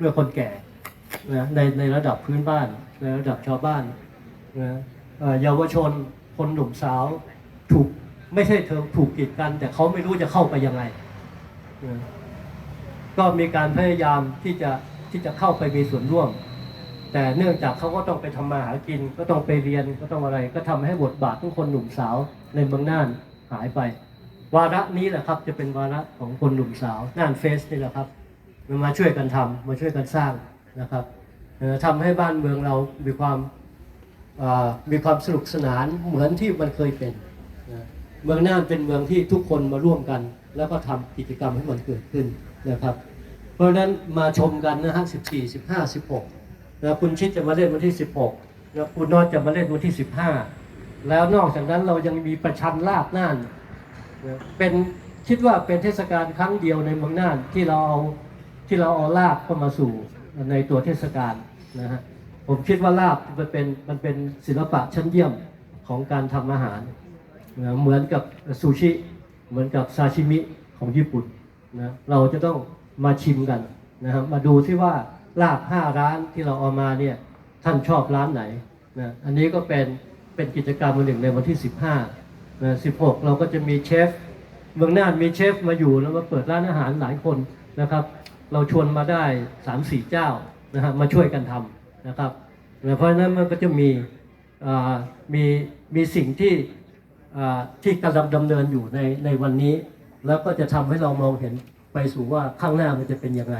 ด้วยคนแก่นะในในระดับพื้นบ้านในระดับชาวบ้านนะเยาวชนคนหนุ่มสาวถูกไม่ใช่เธอถูกกีดกัน แต่เขาไม่รู้จะเข้าไปยังไงนะก็มีการพยายามที่จะที่จะเข้าไปมีส่วนร่วม แต่เนื่องจากเขาก็ต้องไปทำมาหากิน ก็ต้องไปเรียนก็ต้องอะไร ก็ทำให้บทบาทของคนหนุ่มสาวในเมืองน่านหายไป วาระนี้แหละครับจะเป็นวาระของคนหนุ่มสาวน่านเฟสนี่แหละครับ มันมาช่วยกันทำมาช่วยกันสร้างนะครับเอ่อทำให้บ้านเมืองเรามีความมีความสนุกสนานเหมือนที่มันเคยเป็นเมืองน่านเป็นเมืองที่ทุกคนมาร่วมกัน แล้วก็ทำกิจกรรมให้มันเกิดขึ้นนะครับ เพราะฉะนั้นมาชมกันนะฮะ14 15 16นะคุณชิดจะมาเล่นวันที่16นะคุณนอตจะมาเล่นวันที่15แล้วนอกจากนั้นเรายังมีประชันลาบน่านเป็นคิดว่าเป็นเทศกาลครั้งเดียวในเมืองน่านที่เราเอา ที่เราเอาลาบเข้ามาสู่ในตัวเทศกาลนะฮะผมคิดว่าลาบมันเป็นมันเป็นศิลปะชั้นเยี่ยมของการทำอาหารนะเหมือนกับซูชิ เหมือนกับซาชิมิของญี่ปุ่นนะเราจะต้องมาชิมกันนะครับมาดูที่ว่าลาบห้าร้านที่เราเอามาเนี่ยท่านชอบร้านไหนนะอันนี้ก็เป็นเป็นกิจกรรมอันหนึ่งในวันที่ 15นะ16 เราก็จะมีเชฟเมืองน่านมีเชฟมาอยู่แล้วมาเปิดร้านอาหารหลายคนนะครับ เราชวนมาได้สามสี่เจ้านะฮะมาช่วยกันทำนะครับนะเพราะฉะนั้นมันก็จะมีมีมีสิ่งที่ที่กำลังดำเนินอยู่ในในวันนี้ แล้วก็จะทำให้เรามองเห็นไปสู่ว่าข้างหน้ามันจะเป็นยังไง